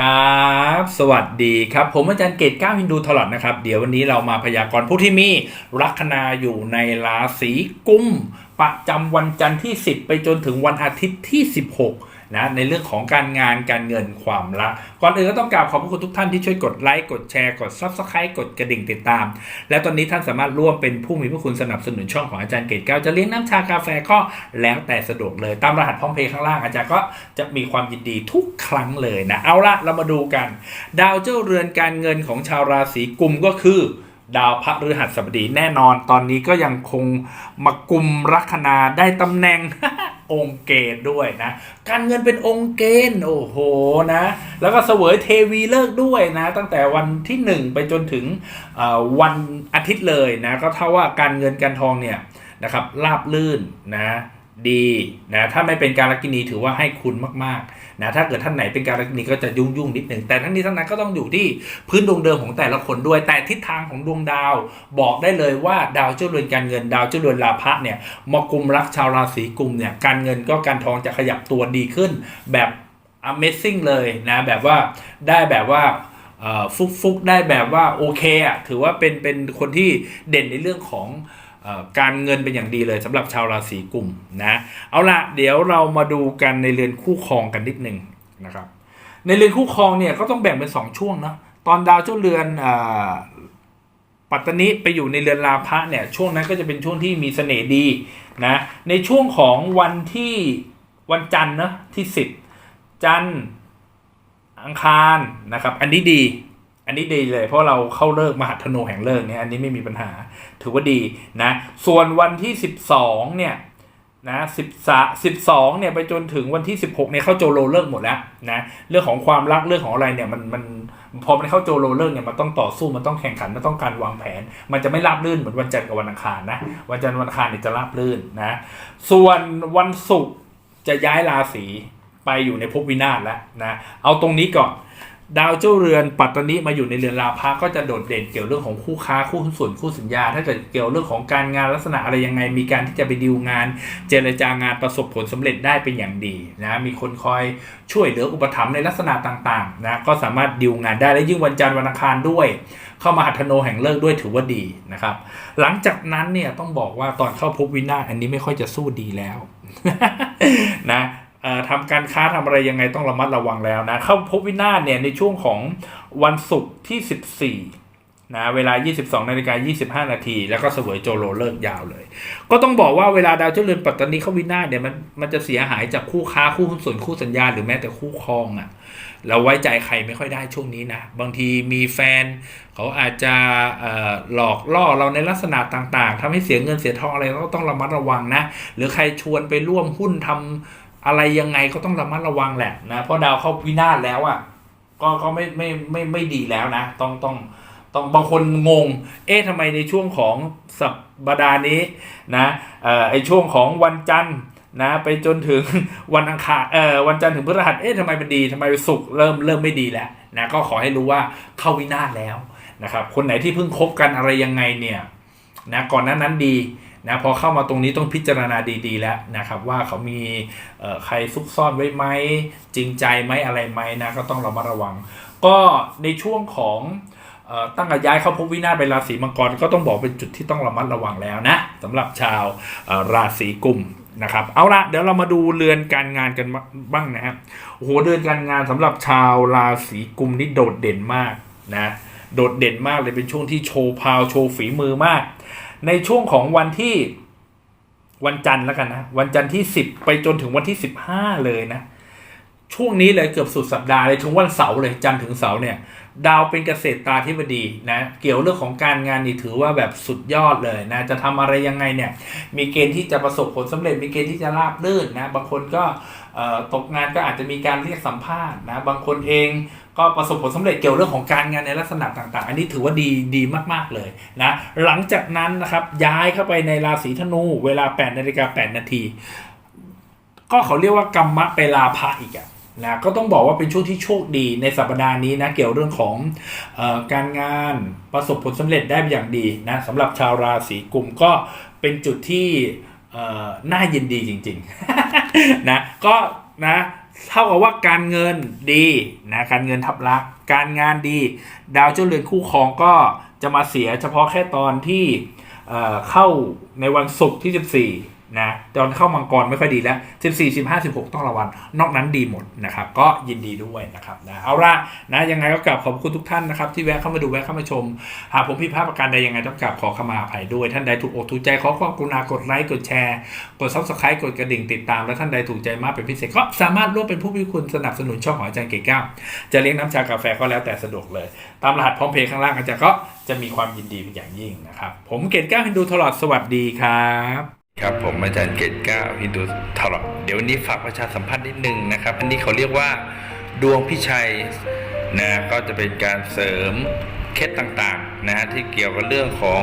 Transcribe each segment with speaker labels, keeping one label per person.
Speaker 1: ครับ สวัสดีครับ ผมอาจารย์เกตก้าวฮินดูทลอดนะครับ เดี๋ยววันนี้เรามาพยากรณ์ผู้ที่มีลัคนาอยู่ในราศีกุมประจำวันจันทร์ที่ 10 ไปจนถึงวันอาทิตย์ที่ 16 นะในเรื่องของการงานการเงินความรักก่อนอื่นก็ต้องกราบขอบพระคุณทุกท่านที่ช่วยกดไลค์กดแชร์กด Subscribe กดกระดิ่งติดตาม และตอนนี้ท่านสามารถร่วมเป็นผู้มีพระคุณสนับสนุนช่องของอาจารย์เกตก้าวจะเลี้ยงน้ำชากาแฟก็แล้วแต่สะดวกเลยตามรหัสพร้อมเพย์ข้างล่างอาจารย์ก็จะมีความยินดีทุกครั้งเลยนะเอาละเรามาดูกัน ดาวเจ้าเรือนการเงินของชาวราศีกุมก็คือดาวพระฤหัสบดีแน่นอนตอนนี้ก็ยังคงมากุมลัคนาได้ตำแหน่ง องค์เกณฑ์ด้วยนะ การเงินเป็นองค์เกณฑ์โอ้โหนะ แล้วก็เสวยเทวีเลิกด้วยนะ ตั้งแต่วันที่ 1 ไปจนถึงวันอาทิตย์เลยนะ ก็เท่าว่าการเงินการทองเนี่ยนะครับราบลื่นนะ ดีนะถ้าไม่เป็นการลักินีถือว่าให้คุณมากๆนะถ้าเกิดท่านไหนเป็นการลักินีก็จะยุ่งยุ่งนิดหนึ่งแต่ทั้งนี้ทั้งนั้นก็ต้องอยู่ที่พื้นดวงเดิมของแต่ละคนด้วย แต่ทิศทางของดวงดาว บอกได้เลยว่าดาวเจ้าเรือนการเงินดาวเจ้าเรือนลาภะเนี่ยมากุมรักชาวราศีกุมเนี่ยการเงินก็การทองจะขยับตัวดีขึ้น แบบ Amazing เลยนะแบบว่าได้แบบว่าฟุกฟุกได้แบบว่าโอเคอะถือว่าเป็นเป็นคนที่เด่นในเรื่องของ การเงินเป็นอย่างดีเลยสำหรับชาวราศีกุมนะเอาละเดี๋ยวเรามาดูกันในเรือนคู่ครองกันนิดหนึ่งนะครับในเรือนคู่ครองเนี่ยก็ต้องแบ่งเป็นสองช่วงเนาะตอนดาวเจ้าเรือนอปัตตานีไปอยู่ในเรือนลาภะเนี่ยช่วงนั้นก็จะเป็นช่วงที่มีเสน่ห์ดีนะในช่วงของวันที่วันจันทร์นะที่สิบจันทร์อังคารนะครับอันนี้ดี อันนี้ดีเลยเพราะเราเข้าเลิกมหัทโนแห่งเลิกเนี่ยอันนี้ไม่มีปัญหาถือว่าดีนะ ส่วนวันที่สิบสองเนี่ยนะสิบสาสิบสองเนี่ยไปจนถึงวันที่สิบหกเนี่ยเข้าโจโลเลิกหมดแล้วนะเรื่องของความรักเรื่องของอะไรเนี่ยมันมันพอมันเข้าโจโรเลอร์เนี่ยมันต้องต่อสู้มันต้องแข่งขันมันต้องการวางแผน มันจะไม่ราบรื่นเหมือนวันจันทร์กับวันอังคารนะวันจันทร์วันอังคารเนี่ยจะราบรื่นนะส่วนวันศุกร์จะย้ายราศีไปอยู่ในภพวินาศแล้วนะเอาตรงนี้ก่อน ดาวเจ้าเรือนปัตตานีมาอยู่ในเรือนราพะก็จะโดดเด่นเกี่ยวเรื่องของคู่ค้าคู่หุ้นส่วนคู่สัญญา ถ้าเกิดเกี่ยวเรื่องของการงานลักษณะอะไรยังไง มีการที่จะไปดีลงาน เจรจางานประสบผลสำเร็จได้เป็นอย่างดีนะมีคนคอยช่วยเหลืออุปถัมภ์ในลักษณะต่างๆนะก็สามารถดีลงานได้และยิ่งวันจันทร์วันอังคารด้วย เข้ามาหัทโนแห่งเลิกด้วยถือว่าดีนะครับ หลังจากนั้นเนี่ยต้องบอกว่าตอนเข้าภพวินาศอันนี้ไม่ค่อยจะสู้ดีแล้วนะ ทำการค้าทำอะไรยังไงต้องระมัดระวังแล้วนะ เข้าภพวินาศเนี่ยในช่วงของวันศุกร์ที่ 14นะเวลา 22นาฬิกา25 นาที แล้วก็เสวยโจโรเลิกยาวเลย ก็ต้องบอกว่าเวลาดาวเจ้าเรือนปัตตานีเข้าวินาศเนี่ยมันมันจะเสียหายจากคู่ค้าคู่หุ้นส่วนคู่สัญญาหรือแม้แต่คู่ครองอะ่ะเราไว้ใจใครไม่ค่อยได้ช่วงนี้นะ บางทีมีแฟน เขาอาจจะหลอกล่อเราในลักษณะต่างๆทำให้เสียเงินเสียทองอะไรเราก็ต้องระมัดระวังนะ หรือใครชวนไปร่วมหุ้นทำ อะไรยังไงก็ต้องระมัดระวังแหละนะเพราะดาวเข้าวินาศแล้วอะ่ะก็ก็ไม่ไม่ไม่ไม่ดีแล้วนะ ต้องต้องต้องบางคนงง เอ๊ะทำไมในช่วงของสัปดาห์นี้นะเอ่อไอช่วงของวันจันทร์นะไปจนถึงวันอังคารเอ่อวันจันทร์ถึงพฤหัสเอ๊ะทำไมมันดีทำไมศุกเริ่มเริ่มไม่ดีแล้วนะก็ขอให้รู้ว่าเข้าวินาศแล้วนะครับคนไหนที่เพิ่งคบกันอะไรยังไงเนี่ยนะก่อนหนั้นนั้นดี นะพอเข้ามาตรงนี้ต้องพิจารณาดีๆ แล้วนะครับว่าเขามีใครซุกซ่อนไว้ไหมจริงใจไหมอะไรไหมนะก็ต้องระมัดระวัง ก็ในช่วงของตั้งแต่ย้ายเข้าภพวินาศไปราศีมังกรก็ต้องบอกเป็นจุดที่ต้องระมัดระวังแล้วนะสำหรับชาวราศีกุมนะครับเอาละเดี๋ยวเรามาดูเรือนการงานกันบ้างนะครับโอ้โหเรือนการงานสำหรับชาวราศีกุมนี่โดดเด่นมากนะโดดเด่นมากเลยเป็นช่วงที่โชว์พาวโชว์ฝีมือมาก ในช่วงของวันที่วันจันทร์แล้วกันนะ วันจันทร์ที่ 10 ไปจนถึงวันที่ 15 เลยนะ ช่วงนี้เลยเกือบสุดสัปดาห์เลยถึงวันเสาร์เลยจันทร์ถึงเสาร์เนี่ย ดาวเป็นเกษตรตาธิบดีนะ เกี่ยวเรื่องของการงานนี่ถือว่าแบบสุดยอดเลยนะ จะทำอะไรยังไงเนี่ย มีเกณฑ์ที่จะประสบผลสำเร็จ มีเกณฑ์ที่จะราบรื่นนะ บางคนก็ตกงานก็อาจจะมีการเรียกสัมภาษณ์นะ บางคนเอง ก็ประสบผลสำเร็จเกี่ยวเรื่องของการงานในลักษณะต่างๆ อันนี้ถือว่าดีดีมากๆเลยนะหลังจากนั้นนะครับย้ายเข้าไปในราศีธนูเวลา8นาฬิกา8นาทีก็เขาเรียกว่ากรรมะไปลาภะอีกอะนะก็ต้องบอกว่าเป็นช่วงที่โชคดีในสัปดาห์นี้นะเกี่ยวเรื่องของออการงานประสบผลสำเร็จได้อย่างดีนะสำหรับชาวราศีกุมก็เป็นจุดที่น่ายินดีจริงๆนะก็นะ เท่ากับว่าการเงินดีนะการเงินทับลัก การงานดี ดาวเจ้าเรือนคู่ครองก็จะมาเสียเฉพาะแค่ตอนที่เเข้าในวันศุกร์ที่ 14 นะตอนเข้ามังกรไม่ค่อยดีแล้ว 14 15 16 ต้องระวังนอกนั้นดีหมดนะครับ ก็ยินดีด้วยนะครับนะเอาละนะยังไงก็กลับขอบคุณทุกท่านนะครับ ที่แวะเข้ามาดูแวะเข้ามาชม หากผมผิดพลาดประการใดยังไงต้องกลับขอขมาอภัยด้วย ท่านใดถูกอกถูกใจขอความกรุณากดไลค์กดแชร์ กด subscribe กดกระดิ่งติดตาม และท่านใดถูกใจมากเป็นพิเศษก็สามารถร่วมเป็นผู้มีคุณสนับสนุนช่องของอาจารย์เก๋ก้าจะเลี้ยงน้ำชากาแฟก็แล้วแต่สะดวกเลย ตามรหัสพร้อมเพย์ข้างล่างอาจารย์ก็จะมีความยินดีเป็นอย่างยิ่งนะครับผมเกตก้าฮินดูตลอดสวัสดีครับ
Speaker 2: ครับผมอาจารย์เกตก้าวฮินดูทลอดเดี๋ยววันนี้ฝากประชาสัมพันธ์นิดนึงนะครับ อันนี้เขาเรียกว่าดวงพิชัยนะก็จะเป็นการเสริมเคล็ดต่างๆนะฮะที่เกี่ยวกับเรื่องของ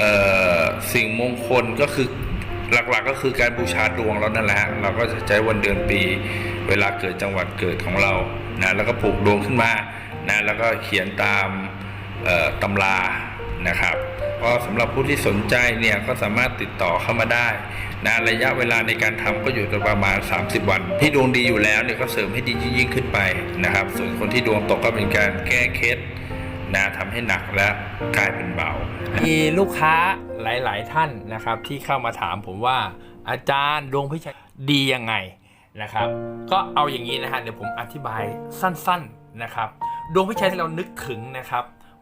Speaker 2: ออสิ่งมงคลก็คือหลักๆก็คือการบูชาดวงเรานั่นแหละเราก็จะใช้วันเดือนปี เวลาเกิดจังหวัดเกิดของเรานะแล้วก็ผูกดวงขึ้นมานะแล้วก็เขียนตามตำรานะครับ ก็สำหรับผู้ที่สนใจเนี่ยก็สามารถติดต่อเข้ามาได้นะระยะเวลาในการทำก็อยู่ประมาณ 30 วัน ที่ดวงดีอยู่แล้วเนี่ยก็เสริมให้ดียิ่งขึ้นไปนะครับ ส่วนคนที่ดวงตกก็เป็นการแก้เคล็ดนะทำให้หนักและกลายเป็นเบา
Speaker 1: มีลูกค้าหลาย ๆ ท่านนะครับ ที่เข้ามาถามผมว่าอาจารย์ดวงพิชัยดียังไงนะครับ ก็เอาอย่างนี้นะฮะเดี๋ยวผมอธิบายสั้น ๆ นะครับ ดวงพิชัยที่เรานึกถึงนะครับ